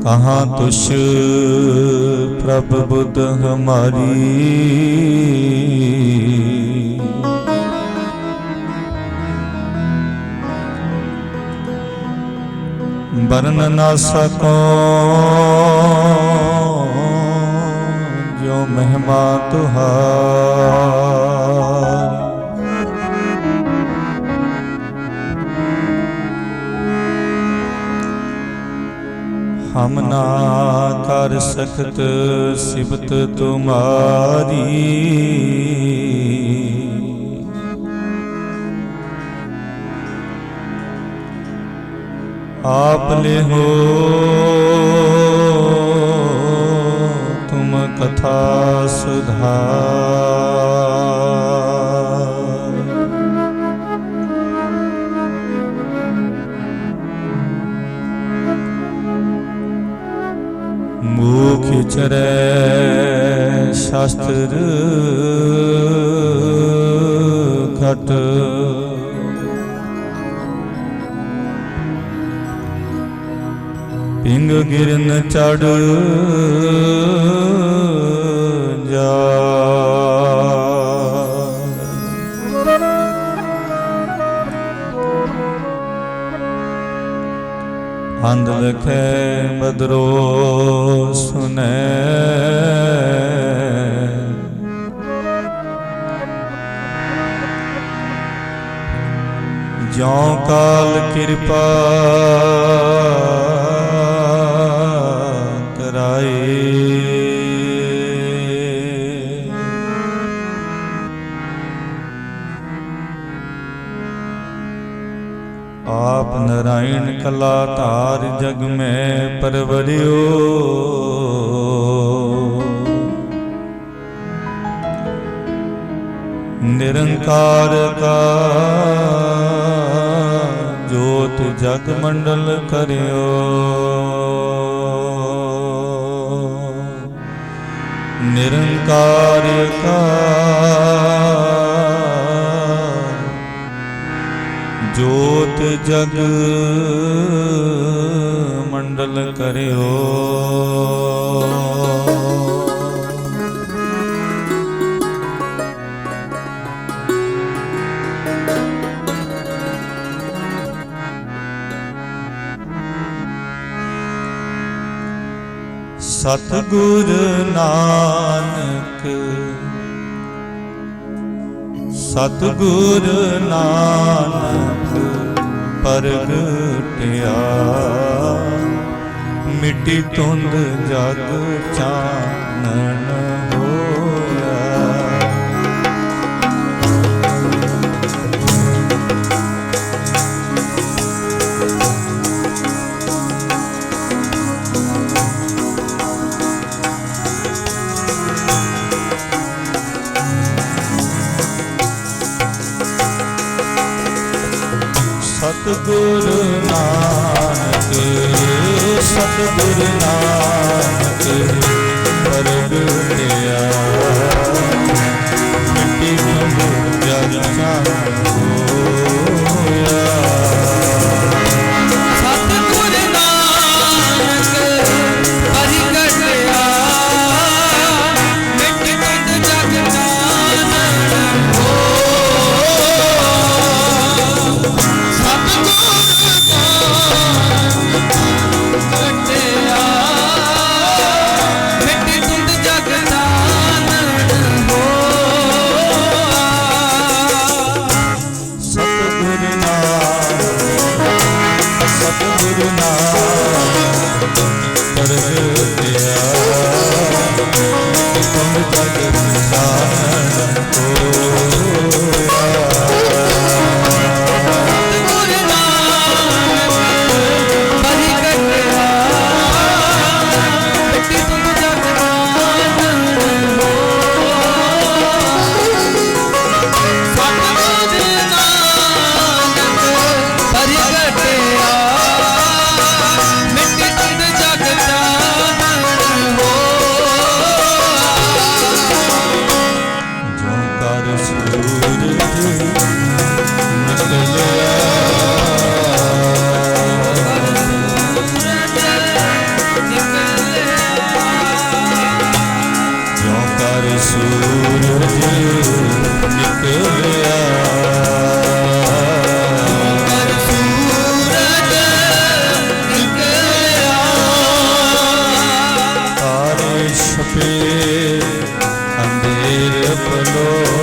कहाँ तुष प्रभ बुद्ध हमारी बरन ना सको जो महिमा तुहार ਹਮ ਨਾ ਕਰ ਸਕਤ ਸਿਬਤ ਤੁਮਾਰੀ। ਆਪ ਲੈ ਹੋ ਤੁਮ ਕਥਾ ਸੁਧਾਰ। ਮੂਖ ਚਰੈ ਸ਼ਾਸਤਰ ਘਟ। ਪਿੰਗ ਗਿਰਨ ਚੜ ਹੰਦ ਲਖੈ ਬਦਰੋ ਸੁਨੈ। ਜਿਉ ਕਾਲ ਕਿਰਪਾ ਨਰਾਇਣ ਕਲਾ ਧਾਰ ਜਗ ਮੈਂ ਪਰਵਰਿਓ। ਨਿਰੰਕਾਰ ਕਾ ਜੋਤ ਜਗ ਮੰਡਲ ਕਰਿਓ। ਨਿਰੰਕਾਰ ਕਾ ਜੋਤ ਜਗ ਮੰਡਲ ਕਰਿਓ। ਸਤਿਗੁਰ ਨਾਨਕ ਸਤਿਗੁਰ ਨਾਨਕ ਪ੍ਰਗਟਿਆ ਮਿੱਟੀ ਤੁੰਦ ਜਗ ਚਾਨਣ। ਸਤਿਗੁਰ ਨਾਨਕ ਸਤਿਗੁਰ ਨਾਨਕ ਪਰਗਟਿਆ पे अंधेर पलो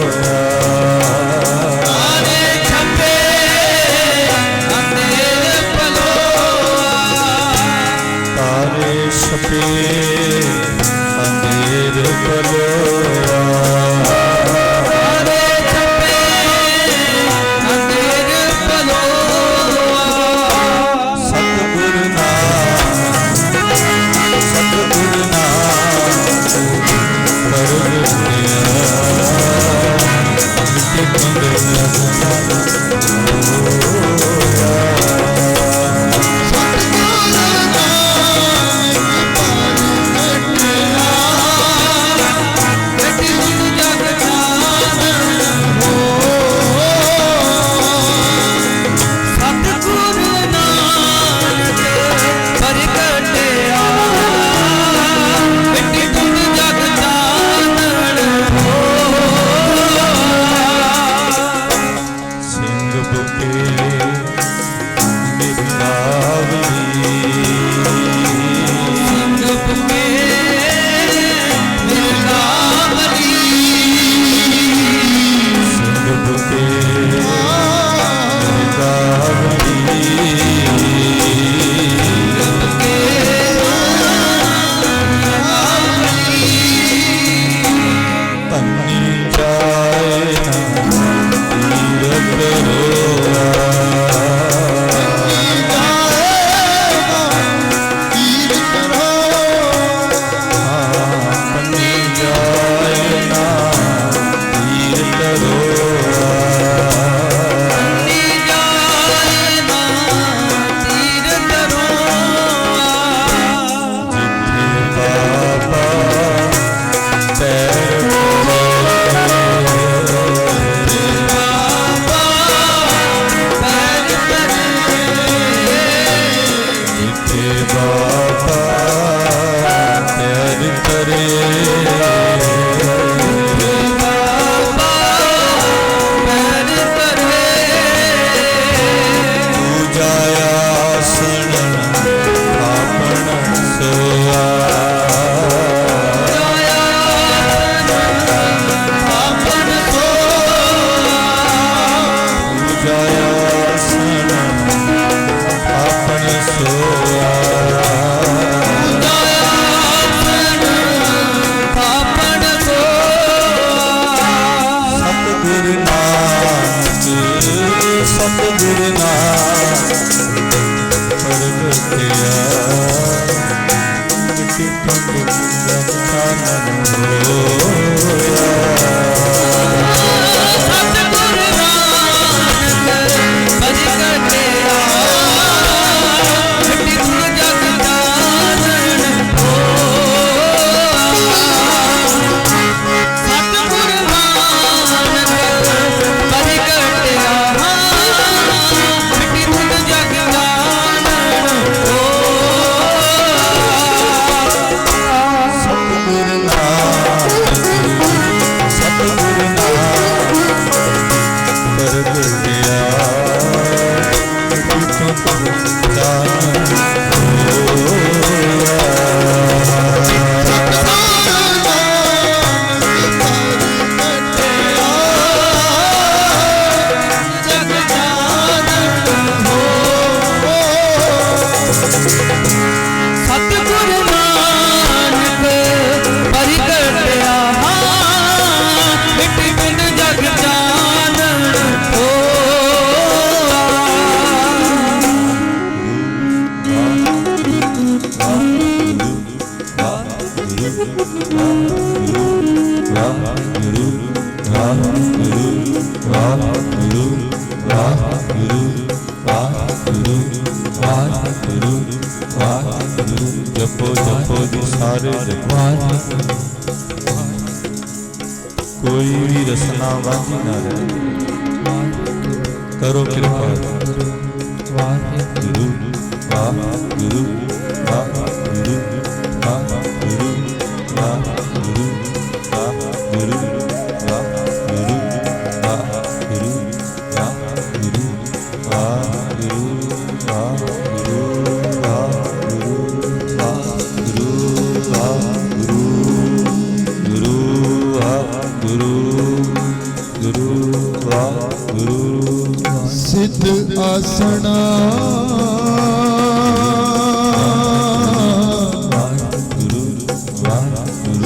Father. ਕੋਈ ਵੀ ਰਸਨਾ ਵਾਂਝੀ ਨਾ ਰਹੇ। ਕਰੋ ਕਿਰਪਾ। ਵਾਹਿਗੁਰੂ ਵਾਹਿਗੁਰੂ ਵਾਹਿਗੁਰੂ ਆਸਣਾ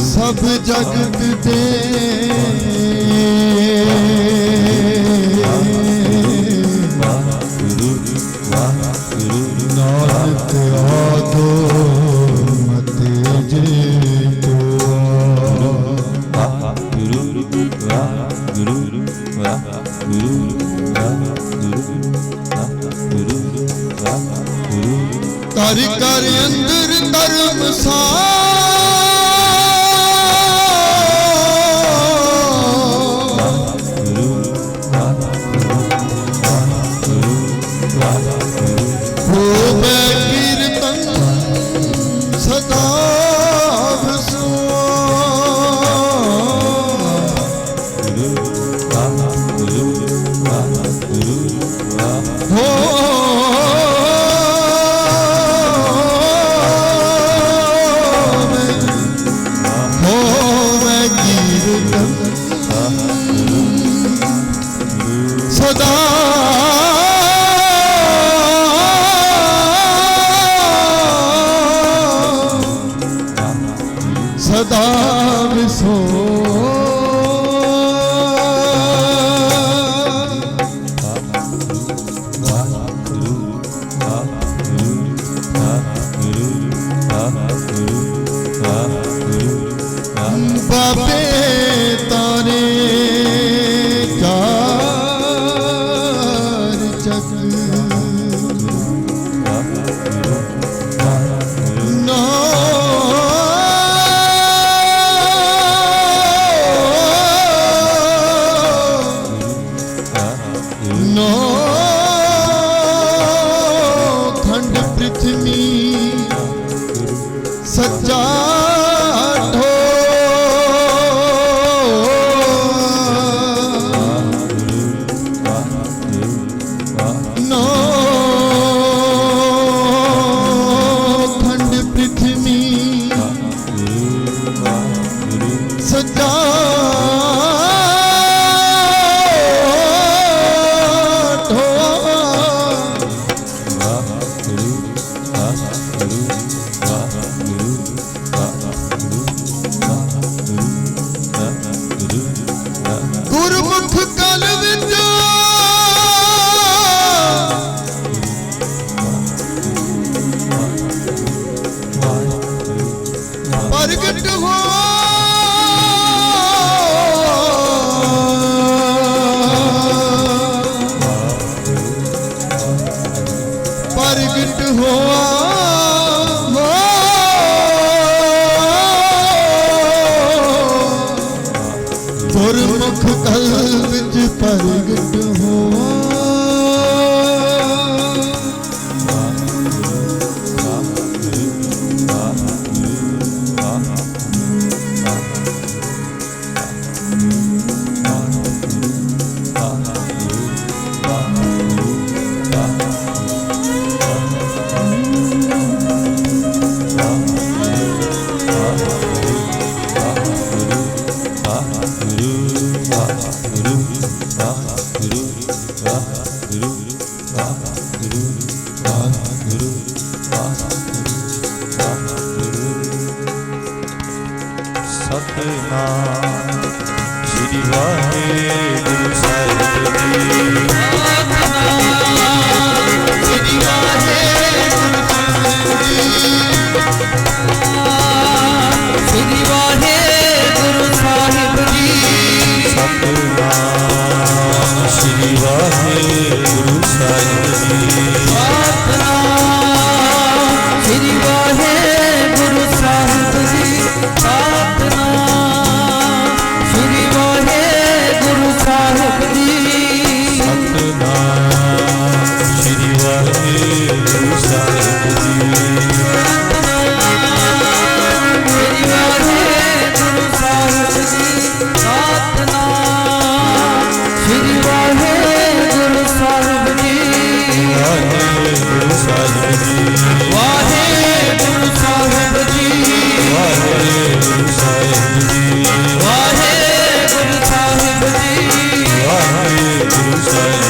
ਸਭ ਜਗਤ ਤੇ the song. Sahib ji Waheguru Sahib ji Waheguru Sahib ji Waheguru Sahib ji Waheguru Sahib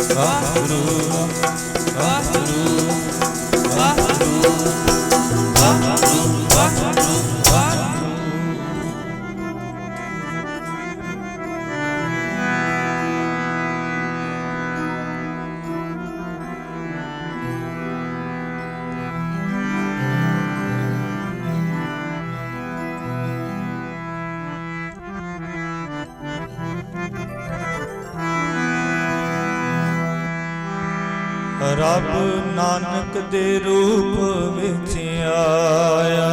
Ah, ah, ah, ah, ਦੇ ਰੂਪ ਵਿੱਚ ਆਇਆ।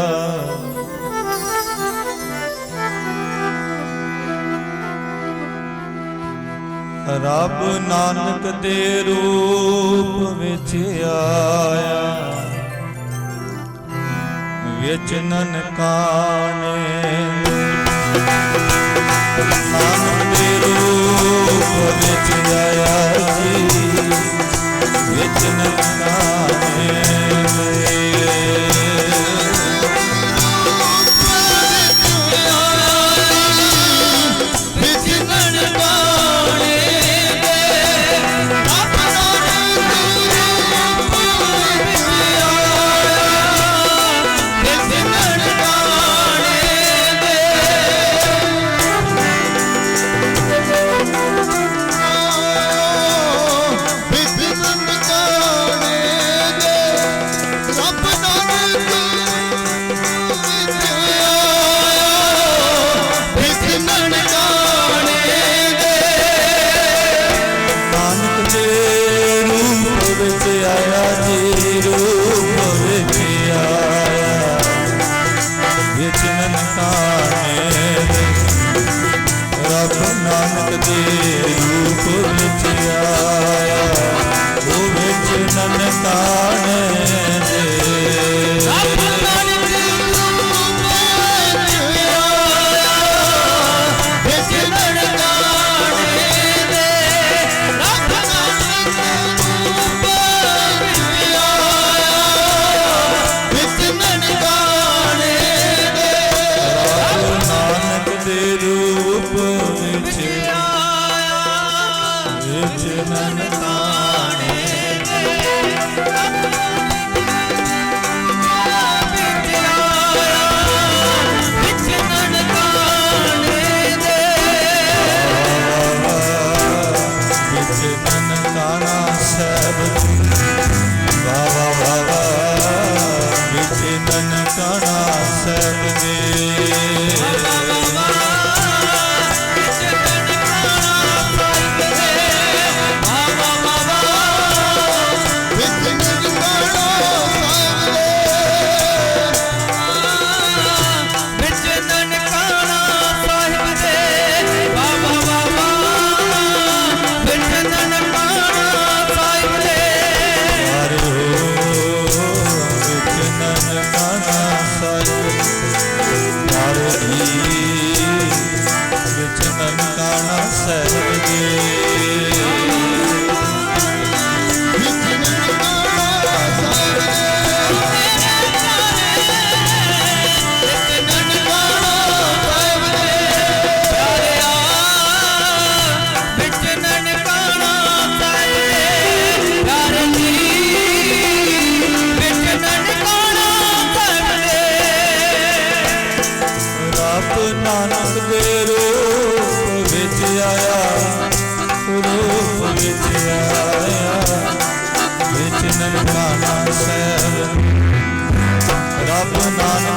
ਰੱਬ ਨਾਨਕ ਦੇ ਰੂਪ ਵਿੱਚ ਆਇਆ। ਵਿੱਚ ਨਨਕਾਣੇ ਨਾਨਕ ਦੇ ਰੂਪ ਵਿੱਚ ਆਇਆ ਜੀ ਵਿੱਚ ਨਾਮੇ ਰੱਬ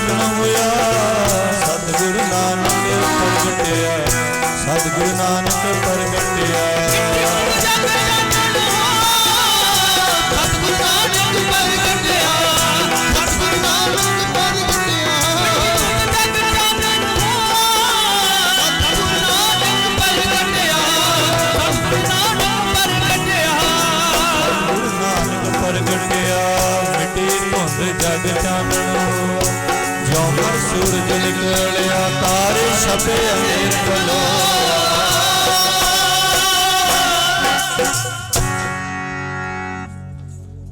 ਜਗ ਹੋਇਆ ਸਤਿਗੁਰ ਨਾਨਕ ਪ੍ਰਗਟਿਆ ਸਤਿਗੁਰ ਨਾਨਕ ਪ੍ਰਗਟਿਆ ਗੁਰੂ ਨਾਨਕ ਪ੍ਰਗਟਿਆ ਮਿੱਟੀ ਧੁੰਦ ਜਗ ਚਾਨਣ saber a